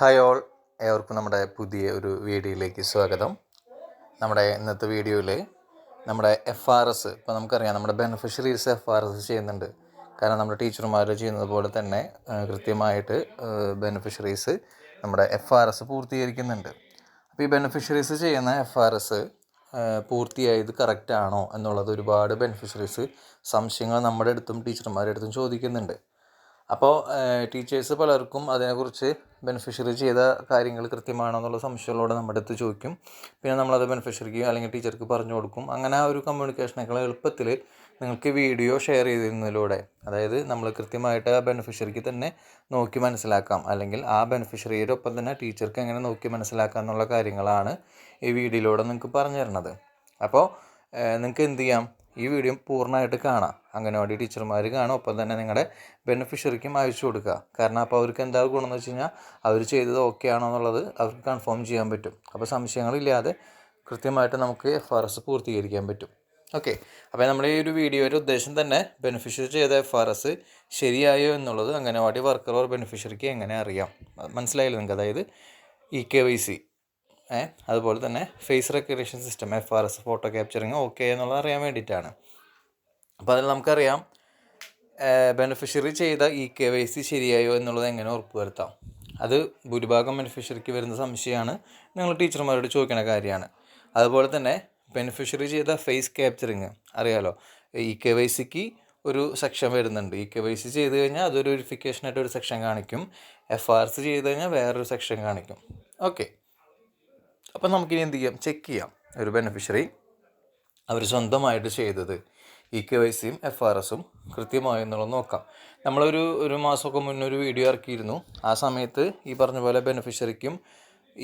Hi all ഏവർക്കും നമ്മുടെ പുതിയ ഒരു വീഡിയോയിലേക്ക് സ്വാഗതം. നമ്മുടെ ഇന്നത്തെ വീഡിയോയിൽ നമ്മുടെ എഫ് ആർ എസ് ഇപ്പോൾ നമുക്കറിയാം നമ്മുടെ ബെനിഫിഷ്യറീസ് എഫ് ആർ എസ് ചെയ്യുന്നുണ്ട്. കാരണം നമ്മുടെ ടീച്ചർമാർ ചെയ്യുന്നത് പോലെ തന്നെ കൃത്യമായിട്ട് ബെനിഫിഷ്യറീസ് നമ്മുടെ എഫ് ആർ എസ് പൂർത്തീകരിക്കുന്നുണ്ട്. അപ്പോൾ ഈ ബെനിഫിഷ്യറീസ് ചെയ്യുന്ന എഫ് ആർ എസ് പൂർത്തിയായത് കറക്റ്റ് ആണോ എന്നുള്ളത് ഒരുപാട് ബെനിഫിഷ്യറീസ് സംശയങ്ങൾ നമ്മുടെ അടുത്തും ടീച്ചർമാരുടെ അടുത്തും ചോദിക്കുന്നുണ്ട്. അപ്പോൾ ടീച്ചേഴ്സ് പലർക്കും അതിനെക്കുറിച്ച് ബെനിഫിഷ്യറി ചെയ്ത കാര്യങ്ങൾ കൃത്യമാണോ എന്നുള്ള സംശയങ്ങളോട് നമ്മുടെ അടുത്ത് ചോദിക്കും. പിന്നെ നമ്മളത് ബെനിഫിഷ്യറിക്ക് അല്ലെങ്കിൽ ടീച്ചർക്ക് പറഞ്ഞു കൊടുക്കും. അങ്ങനെ ആ ഒരു കമ്മ്യൂണിക്കേഷനേക്കാൾ എളുപ്പത്തിൽ നിങ്ങൾക്ക് വീഡിയോ ഷെയർ ചെയ്യുന്നതിലൂടെ അതായത് നമ്മൾ കൃത്യമായിട്ട് ആ ബെനിഫിഷ്യറിക്ക് തന്നെ നോക്കി മനസ്സിലാക്കാം. അല്ലെങ്കിൽ ആ ബെനിഫിഷ്യറിയുടെ ഒപ്പം തന്നെ ടീച്ചർക്ക് എങ്ങനെ നോക്കി മനസ്സിലാക്കാം എന്നുള്ള കാര്യങ്ങളാണ് ഈ വീഡിയോയിലൂടെ നിങ്ങൾക്ക് പറഞ്ഞു തരുന്നത് അപ്പോൾ നിങ്ങൾക്ക് എന്ത് ചെയ്യാം? ഈ വീഡിയോ പൂർണമായിട്ട് കാണാം. അംഗനവാടി ടീച്ചർമാർ കാണും. ഒപ്പം തന്നെ നിങ്ങളുടെ ബെനിഫിഷ്യറിക്കും അയച്ചു കൊടുക്കുക. കാരണം അപ്പോൾ അവർക്ക് എന്താ ഗുണമെന്ന് വെച്ച് കഴിഞ്ഞാൽ അവർ ചെയ്തത് ഓക്കെ ആണോ എന്നുള്ളത് അവർക്ക് കൺഫേം ചെയ്യാൻ പറ്റും. അപ്പോൾ സംശയങ്ങളില്ലാതെ കൃത്യമായിട്ട് നമുക്ക് എഫ് ആർ എസ് പൂർത്തീകരിക്കാൻ പറ്റും. ഓക്കെ അപ്പോൾ നമ്മുടെ ഈ ഒരു വീഡിയോയുടെ ഉദ്ദേശം തന്നെ ബെനിഫിഷ്യറി ചെയ്ത എഫ് ആർ എസ് ശരിയായോ എന്നുള്ളത് അംഗനവാടി വർക്കർ ഓർ ബെനിഫിഷ്യറിക്ക് എങ്ങനെ അറിയാം? മനസ്സിലായില്ല നിങ്ങൾക്ക്? അതായത് ഇ കെ വൈ സി അതുപോലെ തന്നെ face recognition system F R S photo capturing okay എന്നുള്ളത് അറിയാൻ വേണ്ടിയിട്ടാണ്. അപ്പോൾ അതിൽ നമുക്കറിയാം ബെനിഫിഷ്യറി ചെയ്ത ഇ കെ വൈ സി ശരിയായോ എന്നുള്ളത് എങ്ങനെ ഉറപ്പുവരുത്താം. അത് ഭൂരിഭാഗം ബെനിഫിഷ്യറിക്ക് വരുന്ന സംശയമാണ്. നിങ്ങൾ ടീച്ചർമാരോട് ചോദിക്കുന്ന കാര്യമാണ്. അതുപോലെ തന്നെ ബെനിഫിഷ്യറി ചെയ്ത ഫേസ് ക്യാപ്ചറിങ് അറിയാലോ? ഇ കെ വൈ സിക്ക് ഒരു സെക്ഷൻ വരുന്നുണ്ട്. ഇ കെ വൈ സി ചെയ്ത് കഴിഞ്ഞാൽ അതൊരു വെരിഫിക്കേഷനായിട്ട് ഒരു സെക്ഷൻ കാണിക്കും. എഫ് ആർ സി ചെയ്ത് കഴിഞ്ഞാൽ വേറൊരു സെക്ഷൻ കാണിക്കും. ഓക്കെ അപ്പം നമുക്കിനി എന്ത് ചെയ്യാം? ചെക്ക് ചെയ്യാം. ഒരു ബെനിഫിഷ്യറി അവർ സ്വന്തമായിട്ട് ചെയ്തത് ഇ കെ വൈ സിയും എഫ് ആർ എസും കൃത്യമായി എന്നുള്ളത് നോക്കാം. നമ്മളൊരു ഒരു മാസമൊക്കെ മുന്നേ ഒരു വീഡിയോ ഇറക്കിയിരുന്നു. ആ സമയത്ത് ഈ പറഞ്ഞ പോലെ ബെനിഫിഷ്യറിക്കും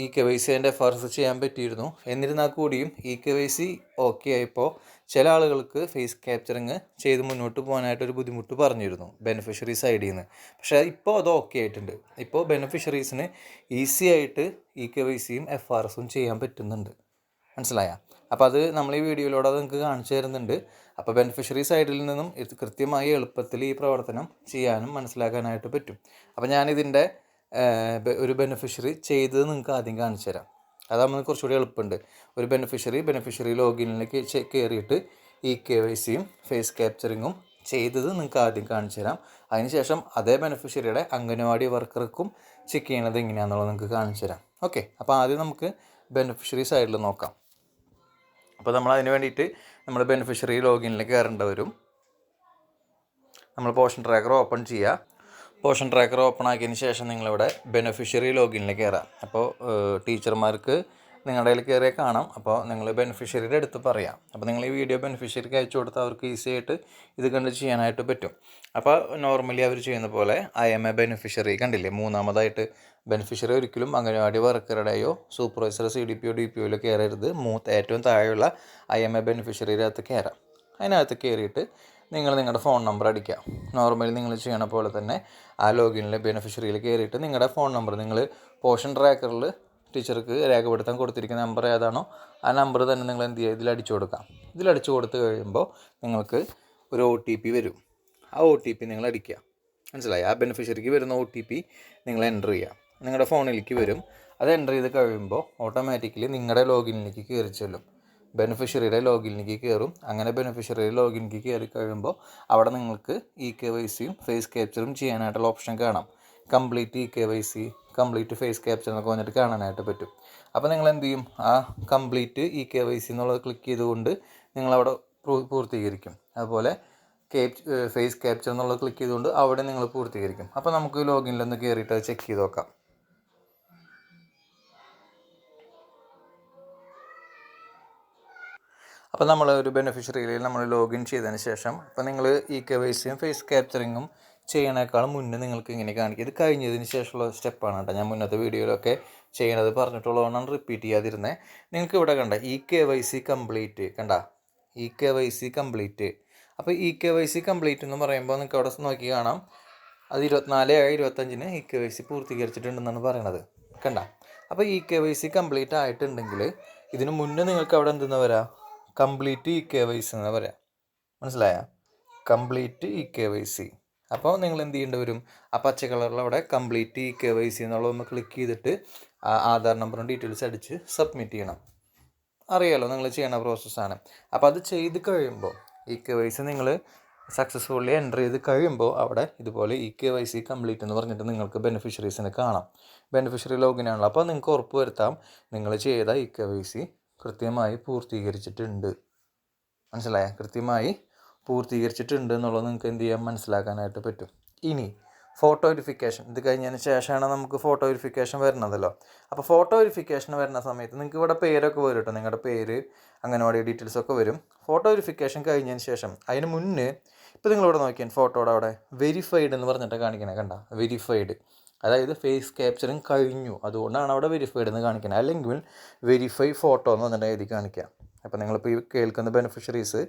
E K Y C and ഫർസ് ചെയ്യാൻ പറ്റിയിരുന്നു. എന്നിരുന്നാൽ കൂടിയും E K Y C okay ആയപ്പോൾ ചില ആളുകൾക്ക് ഫേസ് ക്യാപ്ചറിങ് ചെയ്ത് മുന്നോട്ട് പോകാനായിട്ടൊരു ബുദ്ധിമുട്ട് പറഞ്ഞിരുന്നു ബെനിഫിഷ്യറി സൈഡിൽ നിന്ന് പക്ഷേ ഇപ്പോൾ അത് ഓക്കെ ആയിട്ടുണ്ട്. ഇപ്പോൾ ബെനിഫിഷ്യറീസിന് ഈസി ആയിട്ട് ഇ കെ വൈ സിയും എഫ് ആർ എസും ചെയ്യാൻ പറ്റുന്നുണ്ട്. മനസ്സിലായ? അപ്പോൾ അത് നമ്മൾ ഈ വീഡിയോയിലൂടെ അത് നിങ്ങൾക്ക് കാണിച്ചു തരുന്നുണ്ട്. അപ്പോൾ ബെനിഫിഷ്യറി സൈഡിൽ നിന്നും ഇത് കൃത്യമായി എളുപ്പത്തിൽ ഈ പ്രവർത്തനം ചെയ്യാനും മനസ്സിലാക്കാനായിട്ട് പറ്റും. അപ്പോൾ ഞാനിതിന്റെ ഒരു ബെനിഫിഷ്യറി ചെയ്തത് നിങ്ങൾക്ക് ആദ്യം കാണിച്ചു തരാം. അതാകുമ്പോൾ കുറച്ചുകൂടി എളുപ്പമുണ്ട് ഒരു ബെനിഫിഷ്യറി ബെനിഫിഷ്യറി ലോഗിനിലേക്ക് കയറിയിട്ട് ഇ കെ വൈ സിയും ഫേസ് ക്യാപ്ചറിങ്ങും ചെയ്തത് നിങ്ങൾക്ക് ആദ്യം കാണിച്ചു തരാം. അതിനുശേഷം അതേ ബെനിഫിഷ്യറിയുടെ അംഗനവാടി വർക്കർക്കും ചെക്ക് ചെയ്യണത് എങ്ങനെയാണെന്നുള്ളത് നിങ്ങൾക്ക് കാണിച്ചു തരാം. ഓക്കെ അപ്പോൾ ആദ്യം നമുക്ക് ബെനിഫിഷ്യറി സൈഡിൽ നോക്കാം. അപ്പോൾ നമ്മൾ അതിന് വേണ്ടിയിട്ട് നമ്മൾ ബെനിഫിഷ്യറി ലോഗിനിലേക്ക് കയറേണ്ടി വരും. നമ്മൾ പോഷൻ ട്രാക്കർ ഓപ്പൺ ചെയ്യുക പോഷൻ ട്രാക്കർ ഓപ്പൺ ആക്കിയതിന് ശേഷം നിങ്ങളിവിടെ ബെനിഫിഷ്യറി ലോഗിനിലേക്ക് കയറാം. അപ്പോൾ ടീച്ചർമാർക്ക് നിങ്ങളുടെ കയ്യിൽ കയറിയാൽ കാണാം. അപ്പോൾ നിങ്ങൾ ബെനിഫിഷ്യറിയുടെ അടുത്ത് പറയാം. അപ്പോൾ നിങ്ങൾ ഈ വീഡിയോ ബെനിഫിഷ്യറിക്ക് അയച്ചു കൊടുത്താൽ അവർക്ക് ഈസി ആയിട്ട് ഇത് കണ്ട് ചെയ്യാനായിട്ട് പറ്റും. അപ്പോൾ നോർമലി അവർ ചെയ്യുന്ന പോലെ ഐ എം എ ബെനിഫിഷ്യറി കണ്ടില്ലേ? മൂന്നാമതായിട്ട് ബെനിഫിഷ്യറി ഒരിക്കലും അംഗനവാടി വർക്കറുടെയോ സൂപ്പർവൈസർ സി ഡി പിയോ ഡി പി ഒയിലോ കയറരുത്. മൂത്ത് ഏറ്റവും താഴെയുള്ള ഐ എം എ ബെനിഫിഷ്യറിയുടെ അകത്ത് കയറാം. അതിനകത്ത് കയറിയിട്ട് നിങ്ങൾ നിങ്ങളുടെ ഫോൺ നമ്പർ അടിക്കുക. നോർമലി നിങ്ങൾ ചെയ്യണ പോലെ തന്നെ ആ ലോഗിനിൽ ബെനിഫിഷ്യറിയിൽ കയറിയിട്ട് നിങ്ങളുടെ ഫോൺ നമ്പർ നിങ്ങൾ പോഷൻ ട്രാക്കറിൽ ടീച്ചർക്ക് രേഖപ്പെടുത്താൻ കൊടുത്തിരിക്കുന്ന നമ്പർ ഏതാണോ ആ നമ്പർ തന്നെ നിങ്ങൾ എന്ത് ചെയ്യുക? ഇതിൽ അടിച്ചു കൊടുക്കാം ഇതിൽ അടിച്ചു കൊടുത്ത് കഴിയുമ്പോൾ നിങ്ങൾക്ക് ഒരു ഒ ടി പി വരും. ആ ഒ ടി പി നിങ്ങൾ അടിക്കുക. മനസ്സിലായി? ആ ബെനിഫിഷ്യറിക്ക് വരുന്ന ഒ ടി പി നിങ്ങൾ എന്റർ ചെയ്യുക. നിങ്ങളുടെ ഫോണിലേക്ക് വരും. അത് എന്റർ ചെയ്ത് കഴിയുമ്പോൾ ഓട്ടോമാറ്റിക്കലി നിങ്ങളുടെ ലോഗിനിലേക്ക് കയറി ചെല്ലും. ബെനിഫിഷ്യറിയുടെ ലോഗിനിലേക്ക് കയറും അങ്ങനെ ബെനിഫിഷ്യറിയുടെ ലോഗിനിലേക്ക് കയറി കഴിയുമ്പോൾ അവിടെ നിങ്ങൾക്ക് ഇ കെ വൈ സിയും ഫേസ് ക്യാപ്ചറും ചെയ്യാനായിട്ടുള്ള ഓപ്ഷൻ കാണാം. Complete E K Y C complete face capture എന്നൊക്കെ വന്നിട്ട് കാണാനായിട്ട് പറ്റും. അപ്പോൾ നിങ്ങൾ എന്ത് ചെയ്യും? ആ complete E K Y C എന്നുള്ളത് ക്ലിക്ക് ചെയ്തുകൊണ്ട് നിങ്ങളവിടെ പൂർത്തീകരിക്കും. അതുപോലെ കേപ് ഫേസ് ക്യാപ്ചർ എന്നുള്ളത് ക്ലിക്ക് ചെയ്തുകൊണ്ട് അവിടെ നിങ്ങൾ പൂർത്തീകരിക്കും. അപ്പോൾ നമുക്ക് ലോഗിനിലൊന്ന് കയറിയിട്ട് ചെക്ക് ചെയ്ത് നോക്കാം. അപ്പോൾ നമ്മൾ ഒരു ബെനിഫിഷ്യറിയിൽ നമ്മൾ ലോഗിൻ ചെയ്തതിന് ശേഷം അപ്പോൾ നിങ്ങൾ ഈ കെ വൈ സിയും ഫേസ് ക്യാപ്ചറിങ്ങും ചെയ്യണേക്കാളും മുന്നേ നിങ്ങൾക്ക് ഇങ്ങനെ കാണിക്കും ഇത് കഴിഞ്ഞതിന് ശേഷമുള്ള സ്റ്റെപ്പാണ് കേട്ടോ. ഞാൻ മുന്നത്തെ വീഡിയോയിലൊക്കെ ചെയ്യണത് പറഞ്ഞിട്ടുള്ളതുകൊണ്ടാണ് റിപ്പീറ്റ് ചെയ്യാതിരുന്നത് നിങ്ങൾക്ക് ഇവിടെ കണ്ട E K Y C complete കണ്ട? E K Y C complete അപ്പോൾ E K Y C complete എന്ന് പറയുമ്പോൾ നിങ്ങൾക്ക് അവിടെ നോക്കി കാണാം. അത് ഇരുപത്തിനാല് ഇരുപത്തഞ്ചിന് ഇ കെ വൈ സി പൂർത്തീകരിച്ചിട്ടുണ്ടെന്നാണ് പറയണത്. കണ്ട? അപ്പോൾ E K Y C complete ആയിട്ടുണ്ടെങ്കിൽ ഇതിന് മുന്നേ നിങ്ങൾക്ക് അവിടെ എന്തെന്ന് വരാം? Complete E K Y C എന്ന് പറയാം. മനസ്സിലായ? Complete E K Y C. അപ്പോൾ നിങ്ങൾ എന്ത് ചെയ്യേണ്ടി വരും? ആ പച്ച കളറിൽ അവിടെ complete E K Y C എന്നുള്ളത് ഒന്ന് ക്ലിക്ക് ചെയ്തിട്ട് ആധാർ നമ്പറും ഡീറ്റെയിൽസ് അടിച്ച് സബ്മിറ്റ് ചെയ്യണം. അറിയാലോ നിങ്ങൾ ചെയ്യണ പ്രോസസ്സാണ് അപ്പോൾ അത് ചെയ്ത് കഴിയുമ്പോൾ ഇ കെ വൈ സി നിങ്ങൾ സക്സസ്ഫുള്ളി എന്റർ ചെയ്ത് കഴിയുമ്പോൾ അവിടെ ഇതുപോലെ E K Y C complete എന്ന് പറഞ്ഞിട്ട് നിങ്ങൾക്ക് ബെനിഫിഷ്യറീസിനെ കാണാം. ബെനിഫിഷ്യറി ലോഗിൻ ആണല്ലോ. അപ്പോൾ നിങ്ങൾക്ക് ഉറപ്പ് വരുത്താം. നിങ്ങൾ ചെയ്ത ഇ കെ വൈ സി കൃത്യമായി പൂർത്തീകരിച്ചിട്ടുണ്ട്. മനസ്സിലായ? കൃത്യമായി പൂർത്തീകരിച്ചിട്ടുണ്ട് എന്നുള്ളത് നിങ്ങൾക്ക് എന്ത് ചെയ്യാൻ മനസ്സിലാക്കാനായിട്ട് പറ്റും. ഇനി ഫോട്ടോ വെരിഫിക്കേഷൻ ഇത് കഴിഞ്ഞതിന് ശേഷമാണ് നമുക്ക് ഫോട്ടോ വെരിഫിക്കേഷൻ വരുന്നതല്ലോ. അപ്പോൾ ഫോട്ടോ വെരിഫിക്കേഷൻ വരുന്ന സമയത്ത് നിങ്ങൾക്ക് ഇവിടെ പേരൊക്കെ വരും കേട്ടോ. നിങ്ങളുടെ പേര് അംഗനവാടി ഡീറ്റെയിൽസ് ഒക്കെ വരും. ഫോട്ടോ വെരിഫിക്കേഷൻ കഴിഞ്ഞതിന് ശേഷം അതിന് മുന്നേ ഇപ്പോൾ നിങ്ങളിവിടെ നോക്കിയാൽ ഫോട്ടോയുടെ അവിടെ വെരിഫൈഡ് എന്ന് പറഞ്ഞിട്ട് കാണിക്കണേ കണ്ട? വെരിഫൈഡ് അതായത് ഫേസ് ക്യാപ്ചറിങ് കഴിഞ്ഞു. അതുകൊണ്ടാണ് അവിടെ വെരിഫൈഡ് എന്ന് കാണിക്കുന്നത്. അല്ലെങ്കിൽ വെരിഫൈ ഫോട്ടോ എന്ന് പറഞ്ഞിട്ട് എഴുതി കാണിക്കുക അപ്പോൾ നിങ്ങളിപ്പോൾ ഈ കേൾക്കുന്ന ബെനിഫിഷ്യറീസ്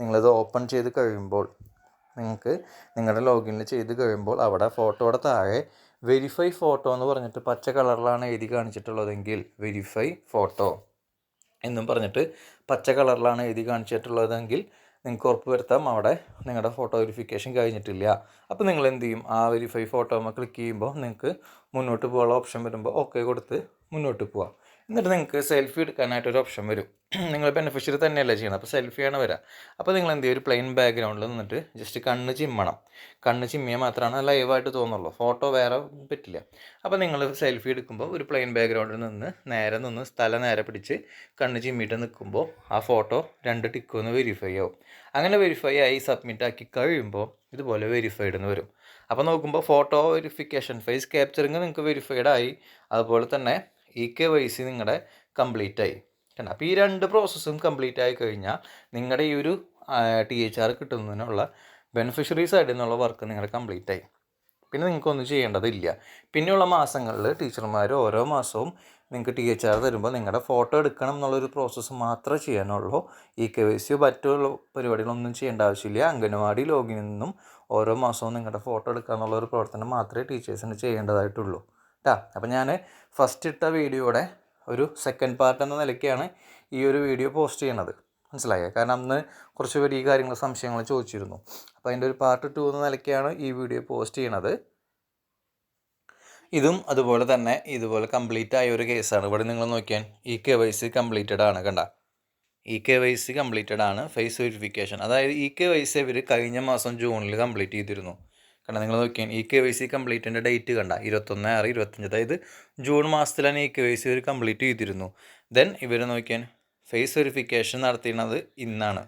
നിങ്ങളത് ഓപ്പൺ ചെയ്ത് കഴിയുമ്പോൾ നിങ്ങൾക്ക് നിങ്ങളുടെ ലോഗിനിൽ ചെയ്ത് കഴിയുമ്പോൾ അവിടെ ഫോട്ടോയുടെ താഴെ വെരിഫൈ ഫോട്ടോ എന്ന് പറഞ്ഞിട്ട് പച്ച കളറിലാണ് എഴുതി കാണിച്ചിട്ടുള്ളതെങ്കിൽ വെരിഫൈ ഫോട്ടോ എന്നും പറഞ്ഞിട്ട് പച്ച കളറിലാണ് എഴുതി കാണിച്ചിട്ടുള്ളതെങ്കിൽ നിങ്ങൾക്ക് ഉറപ്പ് വരുത്താം അവിടെ നിങ്ങളുടെ ഫോട്ടോ വെരിഫിക്കേഷൻ കഴിഞ്ഞിട്ടില്ല. അപ്പോൾ നിങ്ങൾ എന്ത് ചെയ്യും? ആ വെരിഫൈ ഫോട്ടോ ക്ലിക്ക് ചെയ്യുമ്പോൾ നിങ്ങൾക്ക് മുന്നോട്ട് പോകാനുള്ള ഓപ്ഷൻ വരുമ്പോൾ ഓക്കെ കൊടുത്ത് മുന്നോട്ട് പോവാം. എന്നിട്ട് നിങ്ങൾക്ക് സെൽഫി എടുക്കാനായിട്ട് ഒരു ഓപ്ഷൻ വരും. നിങ്ങൾ ബെനിഫിഷ്യറി തന്നെയല്ലേ ചെയ്യണം അപ്പോൾ സെൽഫിയാണ് വരിക അപ്പോൾ നിങ്ങൾ എന്ത് ചെയ്യും? ഒരു പ്ലെയിൻ ബാക്ക്ഗ്രൗണ്ടിൽ നിന്നിട്ട് ജസ്റ്റ് കണ്ണ് ചിമ്മണം. കണ്ണ് ചിമ്മിയാൽ മാത്രമാണ് ലൈവായിട്ട് തോന്നുള്ളൂ. ഫോട്ടോ വേറെ പറ്റില്ല. അപ്പോൾ നിങ്ങൾ സെൽഫി എടുക്കുമ്പോൾ ഒരു പ്ലെയിൻ ബാക്ക്ഗ്രൗണ്ടിൽ നിന്ന് നേരെ നിന്ന് സ്ഥലം നേരെ പിടിച്ച് കണ്ണ് ചിമ്മിയിട്ട് നിൽക്കുമ്പോൾ ആ ഫോട്ടോ രണ്ട് ടിക്കൊന്ന് വെരിഫൈ ആവും. അങ്ങനെ വെരിഫൈ ആയി സബ്മിറ്റ് ആക്കി കഴിയുമ്പോൾ ഇതുപോലെ വെരിഫൈഡ് എന്ന് വരും. അപ്പോൾ നോക്കുമ്പോൾ ഫോട്ടോ വെരിഫിക്കേഷൻ ഫേസ് ക്യാപ്ചറിങ് നിങ്ങൾക്ക് വെരിഫൈഡ് ആയി. അതുപോലെ തന്നെ ഇ കെ വൈ സി നിങ്ങളുടെ കംപ്ലീറ്റ് ആയി കണ്ട? അപ്പോൾ ഈ രണ്ട് പ്രോസസ്സും കംപ്ലീറ്റ് ആയി കഴിഞ്ഞാൽ നിങ്ങളുടെ ഈ ഒരു ടി എച്ച് ആർ കിട്ടുന്നതിനുള്ള ബെനിഫിഷ്യറി സൈഡിൽ നിന്നുള്ള വർക്ക് നിങ്ങളുടെ കംപ്ലീറ്റ് ആയി. പിന്നെ നിങ്ങൾക്കൊന്നും ചെയ്യേണ്ടതില്ല. പിന്നെയുള്ള മാസങ്ങളിൽ ടീച്ചർമാർ ഓരോ മാസവും നിങ്ങൾക്ക് ടി എച്ച് ആർ തരുമ്പോൾ നിങ്ങളുടെ ഫോട്ടോ എടുക്കണം എന്നുള്ളൊരു പ്രോസസ്സ് മാത്രമേ ചെയ്യാനുള്ളൂ. ഇ കെ വൈ സിയോ മറ്റുള്ള പരിപാടികളൊന്നും ചെയ്യേണ്ട ആവശ്യമില്ല. അംഗനവാടി ലോഗിനിൽ നിന്നും ഓരോ മാസവും നിങ്ങളുടെ ഫോട്ടോ എടുക്കുക എന്നുള്ള ഒരു പ്രവർത്തനം മാത്രമേ ടീച്ചേഴ്സിന് ചെയ്യേണ്ടതായിട്ടുള്ളൂ. കേട്ടോ അപ്പോൾ ഞാൻ ഫസ്റ്റ് ഇട്ട വീഡിയോയുടെ ഒരു സെക്കൻഡ് പാർട്ട് എന്ന നിലയ്ക്കാണ് ഈ ഒരു വീഡിയോ പോസ്റ്റ് ചെയ്യണത്. മനസ്സിലായോ? കാരണം അന്ന് കുറച്ച് പേര് ഈ കാര്യങ്ങൾ സംശയങ്ങൾ ചോദിച്ചിരുന്നു. അപ്പോൾ അതിന്റെ ഒരു പാർട്ട് ടു എന്ന നിലയ്ക്കാണ് ഈ വീഡിയോ പോസ്റ്റ് ചെയ്യണത്. ഇതും അതുപോലെ തന്നെ ഇതുപോലെ കംപ്ലീറ്റ് ആയ ഒരു കേസാണ് ഇവിടെ നിങ്ങൾ നോക്കിയാൽ ഈ കെ വൈ സി കംപ്ലീറ്റഡ് ആണ് കണ്ട? E K Y C completed ആണ് ഫേസ് വെരിഫിക്കേഷൻ അതായത് ഇ കെ വൈ സി ഇവർ കഴിഞ്ഞ മാസം ജൂണിൽ കംപ്ലീറ്റ് ചെയ്തിരുന്നു. കണ്ട നിങ്ങൾ നോക്കിയാൽ ഈ കെ വൈ സി കംപ്ലീറ്റിന്റെ ഡേറ്റ് കണ്ട ഇരുപത്തൊന്ന് ആറ് ഇരുപത്തഞ്ച് അതായത് ജൂൺ മാസത്തിലാണ് ഈ കെ വൈ സി ഇവർ കംപ്ലീറ്റ് ചെയ്തിരുന്നു. ദെൻ ഇവർ നോക്കിയാൽ ഫേസ് വെരിഫിക്കേഷൻ നടത്തിയത് ഇന്നാണ്.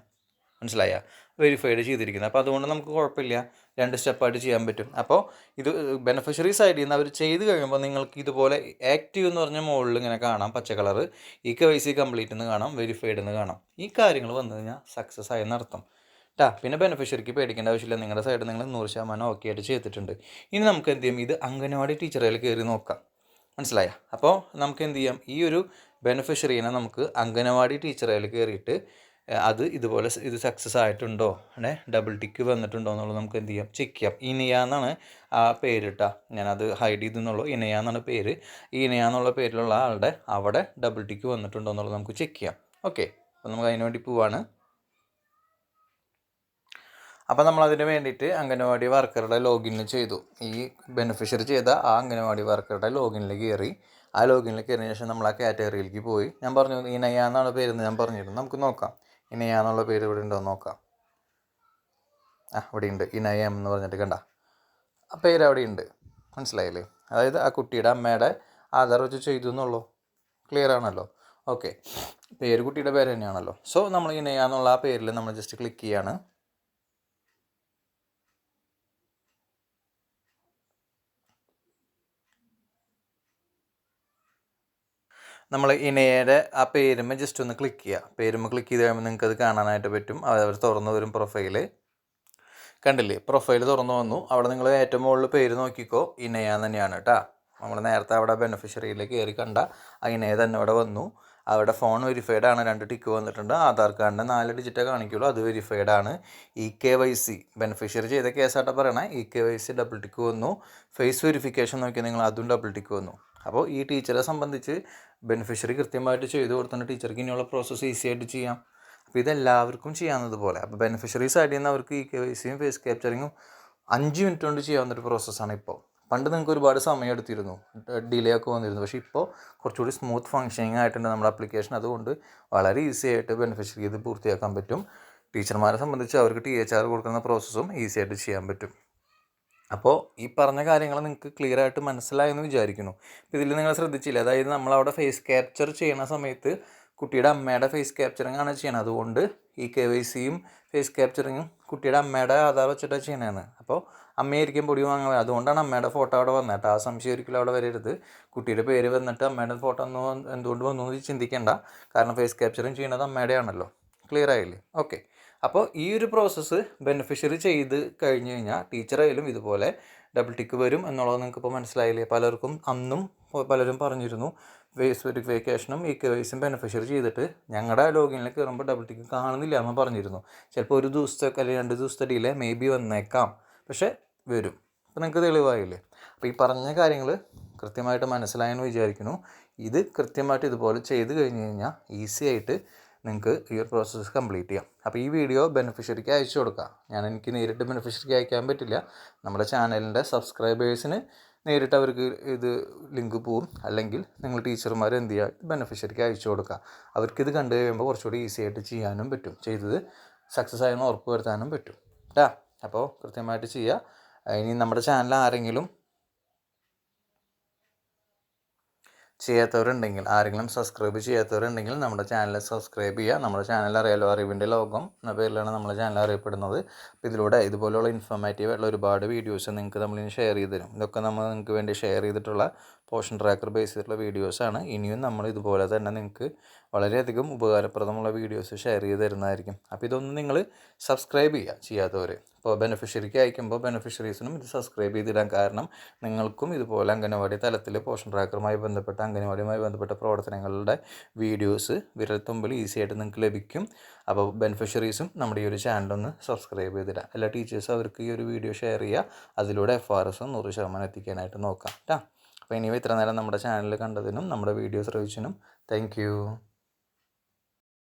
മനസ്സിലായ? വെരിഫൈഡ് ചെയ്തിരിക്കുന്നത്. അപ്പോൾ അതുകൊണ്ട് നമുക്ക് കുഴപ്പമില്ല. രണ്ട് സ്റ്റെപ്പായിട്ട് ചെയ്യാൻ പറ്റും. അപ്പോൾ ഇത് ബെനഫിഷ്യറി സൈഡിൽ നിന്ന് അവർ ചെയ്ത് കഴിയുമ്പോൾ നിങ്ങൾക്ക് ഇതുപോലെ ആക്റ്റീവ് എന്ന് പറഞ്ഞ മുകളിൽ ഇങ്ങനെ കാണാം. പച്ച കളർ ഈ കെ വൈ സി കംപ്ലീറ്റ് എന്ന് കാണാം. വെരിഫൈഡ് എന്ന് കാണാം. ഈ കാര്യങ്ങൾ വന്നു കഴിഞ്ഞാൽ സക്സസ് ആയെന്ന് അർത്ഥം ട്ടാ പിന്നെ ബെനിഫിഷ്യറിക്ക് പേടിക്കേണ്ട ആവശ്യമില്ല. നിങ്ങളുടെ സൈഡ് നിങ്ങൾ നൂറ് ശതമാനം ഓക്കെ ആയിട്ട് ചെയ്തിട്ടുണ്ട്. ഇനി നമുക്ക് എന്ത് ചെയ്യും? ഇത് അംഗനവാടി ടീച്ചറിൽ കയറി നോക്കാം. മനസ്സിലായ? അപ്പോൾ നമുക്ക് എന്ത് ചെയ്യാം? ഈ ഒരു ബെനിഫിഷ്യറീനെ നമുക്ക് അംഗനവാടി ടീച്ചറിൽ കയറിയിട്ട് അത് ഇതുപോലെ ഇത് സക്സസ് ആയിട്ടുണ്ടോ? അല്ലെ ഡബിൾ ടിക്ക് വന്നിട്ടുണ്ടോ എന്നുള്ളത് നമുക്ക് എന്ത് ചെയ്യാം? ചെക്ക് ചെയ്യാം. ഇനയ എന്നാണ് ആ പേരിട്ട ഞാനത് ഹൈഡ് ചെയ്തെന്നുള്ളൂ ഇനയ എന്നാണ് പേര്. ഈ ഇനയ എന്നുള്ള പേരിലുള്ള ആളുടെ അവിടെ ഡബിൾ ടിക്ക് വന്നിട്ടുണ്ടോ എന്നുള്ളത് നമുക്ക് ചെക്ക് ചെയ്യാം. ഓക്കെ അപ്പോൾ നമുക്ക് അതിനുവേണ്ടി പോവാണ്. അപ്പോൾ നമ്മൾ അതിന് വേണ്ടിയിട്ട് അംഗനവാടി വർക്കറുടെ ലോഗിനിൽ ചെയ്തു. ഈ ബെനിഫിഷ്യറി ചെയ്ത ആ അംഗനവാടി വർക്കറുടെ ലോഗിനിൽ കയറി ആ ലോഗിനിൽ കയറിയ ശേഷം നമ്മൾ ആ കാറ്റഗറിയിലേക്ക് പോയി. ഞാൻ പറഞ്ഞു ഇനയ എന്നാണ് പേരെന്ന് ഞാൻ പറഞ്ഞിരുന്നു. നമുക്ക് നോക്കാം. ഇനയ എന്നുള്ള പേര് ഇവിടെ ഉണ്ടോ നോക്കാം. ആ ഇവിടെ ഉണ്ട്. ഇനയ എന്ന് പറഞ്ഞിട്ട് കണ്ട. ആ പേര് അവിടെ ഉണ്ട്. മനസ്സിലായില്ലേ? അതായത് ആ കുട്ടിയുടെ അമ്മയുടെ ആധാർ വെച്ച് ചെയ്തു എന്നുള്ളൂ? ക്ലിയർ ആണല്ലോ. ഓക്കെ പേര് കുട്ടിയുടെ പേര് തന്നെയാണല്ലോ. സോ നമ്മൾ ഇനയ എന്നുള്ള ആ പേരിൽ നമ്മൾ ജസ്റ്റ് ക്ലിക്ക് ചെയ്യാണ്. നമ്മൾ ഇണയുടെ ആ പേരുമ്മ ജസ്റ്റ് ഒന്ന് ക്ലിക്ക് ചെയ്യുക പേരുമ്മ ക്ലിക്ക് ചെയ്ത് കഴിയുമ്പോൾ നിങ്ങൾക്ക് അത് കാണാനായിട്ട് പറ്റും. അവർ തുറന്നു വരും പ്രൊഫൈൽ കണ്ടില്ലേ? പ്രൊഫൈൽ തുറന്നു വന്നു. അവിടെ നിങ്ങൾ ഏറ്റവും മുകളിൽ പേര് നോക്കിക്കോ. ഇനയ തന്നെയാണ് കേട്ടോ നമ്മൾ നേരത്തെ അവിടെ ബെനിഫിഷ്യറിയിൽ കയറി കണ്ട ആ ഇനയ തന്നെ അവിടെ വന്നു. അവിടെ ഫോൺ വെരിഫൈഡ് ആണ്. രണ്ട് ടിക്ക് വന്നിട്ടുണ്ട്. ആധാർ കാർഡിന്റെ നാല് ഡിജിറ്റേ കാണിക്കുള്ളൂ. അത് വെരിഫൈഡ് ആണ്. E K Y C beneficiary ചെയ്ത കേസായിട്ട് പറയണേ. E K Y C double tick വന്നു. ഫേസ് വെരിഫിക്കേഷൻ നോക്കിയാൽ നിങ്ങൾ അതും ഡബിൾ ടിക്ക് വന്നു. അപ്പോൾ ഈ ടീച്ചറെ സംബന്ധിച്ച് ബെനിഫിഷ്യറി കൃത്യമായിട്ട് ചെയ്തു കൊടുത്തിട്ട് ടീച്ചർക്ക് ഇനിയുള്ള പ്രോസസ്സ് ഈസി ആയിട്ട് ചെയ്യാം. അപ്പോൾ ഇതെല്ലാവർക്കും ചെയ്യാവുന്നത് പോലെ. അപ്പോൾ ബെനിഫിഷ്യറി സൈഡിൽ നിന്ന് അവർക്ക് ഈ കെ വൈ സിയും ഫേസ് ക്യാപ്ചറിങ്ങും അഞ്ച് മിനിറ്റ് കൊണ്ട് ചെയ്യാവുന്ന ഒരു പ്രോസസ്സാണ് ഇപ്പോൾ. പണ്ട് നിങ്ങൾക്ക് ഒരുപാട് സമയം എടുത്തിരുന്നു. ഡിലേ ഒക്കെ വന്നിരുന്നു. പക്ഷേ ഇപ്പോൾ കുറച്ചുകൂടി സ്മൂത്ത് ഫങ്ഷനിങ് ആയിട്ടുണ്ട് നമ്മുടെ ആപ്ലിക്കേഷൻ അതുകൊണ്ട് വളരെ ഈസി ആയിട്ട് ബെനിഫിഷ്യറി ഇത് പൂർത്തിയാക്കാൻ പറ്റും. ടീച്ചർമാരെ സംബന്ധിച്ച് അവർക്ക് ടി എച്ച് ആർ കൊടുക്കുന്ന പ്രോസസ്സും ഈസി ആയിട്ട് ചെയ്യാൻ പറ്റും. അപ്പോൾ ഈ പറഞ്ഞ കാര്യങ്ങൾ നിങ്ങൾക്ക് ക്ലിയർ ആയിട്ട് മനസ്സിലായെന്ന് വിചാരിക്കുന്നു. ഇപ്പോൾ ഇതിൽ നിങ്ങൾ ശ്രദ്ധിച്ചില്ല? അതായത് നമ്മളവിടെ ഫേസ് ക്യാപ്ചർ ചെയ്യുന്ന സമയത്ത് കുട്ടിയുടെ അമ്മയുടെ ഫേസ് ക്യാപ്ചറിങ് ആണ് ചെയ്യണത്. അതുകൊണ്ട് ഈ കെ വൈ സിയും ഫേസ് ക്യാപ്ചറിങ്ങും കുട്ടിയുടെ അമ്മയുടെ ആധാർ വെച്ചിട്ടാണ് ചെയ്യണതെന്ന് അപ്പോൾ അമ്മയായിരിക്കും പൊടി വാങ്ങാൻ അതുകൊണ്ടാണ് അമ്മയുടെ ഫോട്ടോ അവിടെ വന്നിട്ട് ആ സംശയം ഒരിക്കലും അവിടെ വരരുത്. കുട്ടിയുടെ പേര് വന്നിട്ട് അമ്മയുടെ ഫോട്ടോ ഒന്നും എന്തുകൊണ്ട് വന്നു ചിന്തിക്കേണ്ട. കാരണം ഫേസ് ക്യാപ്ചറിങ് അമ്മയുടെ ആണല്ലോ ക്ലിയർ ആയില്ലേ? ഓക്കെ അപ്പോൾ ഈ ഒരു പ്രോസസ്സ് ബെനിഫിഷ്യറി ചെയ്ത് കഴിഞ്ഞ് കഴിഞ്ഞാൽ ടീച്ചറായാലും ഇതുപോലെ ഡബിൾ ടിക്ക് വരും എന്നുള്ളത് നിങ്ങൾക്ക് ഇപ്പോൾ മനസ്സിലായില്ലേ? പലർക്കും അന്നും പലരും പറഞ്ഞിരുന്നു ഫേസ്ബുക്ക് വെക്കേഷനും ഈ കെ ബെനിഫിഷ്യറി ചെയ്തിട്ട് ഞങ്ങളുടെ ലോഗിനിൽ കയറുമ്പോൾ ഡബിൾ ടിക്ക് കാണുന്നില്ല എന്ന് പറഞ്ഞിരുന്നു. ചിലപ്പോൾ ഒരു ദിവസത്തെ അല്ലെങ്കിൽ രണ്ട് ദിവസത്തെ ഡിലേ മേ ബി വന്നേക്കാം പക്ഷേ വരും. അപ്പോൾ നിങ്ങൾക്ക് തെളിവായില്ലേ? അപ്പോൾ ഈ പറഞ്ഞ കാര്യങ്ങൾ കൃത്യമായിട്ട് മനസ്സിലായെന്ന് വിചാരിക്കുന്നു. ഇത് കൃത്യമായിട്ട് ഇതുപോലെ ചെയ്ത് കഴിഞ്ഞ് കഴിഞ്ഞാൽ ഈസി ആയിട്ട് നിങ്ങൾക്ക് ഈ ഒരു പ്രോസസ്സ് കംപ്ലീറ്റ് ചെയ്യാം. അപ്പോൾ ഈ വീഡിയോ ബെനിഫിഷ്യറിക്ക് അയച്ചു കൊടുക്കാം. ഞാൻ എനിക്ക് നേരിട്ട് ബെനിഫിഷ്യറിക്ക് അയക്കാൻ പറ്റില്ല. നമ്മുടെ ചാനലിന്റെ സബ്സ്ക്രൈബേഴ്സിന് നേരിട്ട് അവർക്ക് ഇത് ലിങ്ക് പോവും. അല്ലെങ്കിൽ നിങ്ങൾ ടീച്ചർമാർ എന്ത് ചെയ്യുക ബെനിഫിഷ്യറിക്ക് അയച്ചു കൊടുക്കുക അവർക്ക് ഇത് കണ്ടു കഴിയുമ്പോൾ കുറച്ചുകൂടി ഈസി ആയിട്ട് ചെയ്യാനും പറ്റും. ചെയ്തത് സക്സസ് ആയെന്ന് ഉറപ്പ് വരുത്താനും പറ്റും. കേട്ടാ അപ്പോൾ കൃത്യമായിട്ട് ചെയ്യുക ഇനി നമ്മുടെ ചാനൽ ആരെങ്കിലും ചെയ്യാത്തവരുണ്ടെങ്കിൽ ആരെങ്കിലും സബ്സ്ക്രൈബ് ചെയ്യാത്തവരുണ്ടെങ്കിൽ നമ്മുടെ ചാനൽ സബ്സ്ക്രൈബ് ചെയ്യുക. നമ്മുടെ ചാനൽ അറിയാലോ? അറിവിന്റെ ലോകം എന്ന പേരിലാണ് നമ്മുടെ ചാനൽ അറിയപ്പെടുന്നത്. അപ്പോൾ ഇതിലൂടെ ഇതുപോലെയുള്ള ഇൻഫോർമേറ്റീവ് ആയിട്ടുള്ള ഒരുപാട് വീഡിയോസ് നിങ്ങൾക്ക് നമ്മൾ ഷെയർ ചെയ്ത് തരും. ഇതൊക്കെ നമ്മൾ നിങ്ങൾക്ക് വേണ്ടി ഷെയർ ചെയ്തിട്ടുള്ള പോഷൻ ട്രാക്കർ ബേസ് ചെയ്തിട്ടുള്ള വീഡിയോസാണ് ഇനിയും നമ്മൾ ഇതുപോലെ തന്നെ നിങ്ങൾക്ക് വളരെയധികം ഉപകാരപ്രദമുള്ള വീഡിയോസ് ഷെയർ ചെയ്ത് തരുന്നതായിരിക്കും. അപ്പോൾ ഇതൊന്നും നിങ്ങൾ സബ്സ്ക്രൈബ് ചെയ്യുക ചെയ്യാത്തവർ ഇപ്പോൾ ബെനിഫിഷ്യറിക്ക് അയക്കുമ്പോൾ ബെനിഫിഷ്യറീസിനും ഇത് സബ്സ്ക്രൈബ് ചെയ്തിടാൻ കാരണം നിങ്ങൾക്കും ഇതുപോലെ അംഗനവാടി തലത്തിൽ പോഷൻ ട്രാക്കറുമായി ബന്ധപ്പെട്ട അംഗനവാടിയുമായി ബന്ധപ്പെട്ട പ്രവർത്തനങ്ങളുടെ വീഡിയോസ് വിരൽത്തുമ്പിൽ ഈസി ആയിട്ട് നിങ്ങൾക്ക് ലഭിക്കും. അപ്പോൾ ബെനിഫിഷ്യറീസും നമ്മുടെ ഈ ഒരു ചാനലൊന്ന് സബ്സ്ക്രൈബ് ചെയ്തിടാം. എല്ലാ ടീച്ചേഴ്സും അവർക്ക് ഈ ഒരു വീഡിയോ ഷെയർ ചെയ്യുക അതിലൂടെ എഫ് ആർ എസ് നൂറ് ശതമാനം എത്തിക്കാനായിട്ട് നോക്കാം കേട്ടോ അപ്പോൾ ഇനിയും ഇത്ര നേരം നമ്മുടെ ചാനൽ കണ്ടതിനും നമ്മുടെ വീഡിയോസ് ശ്രവിച്ചതിനും താങ്ക്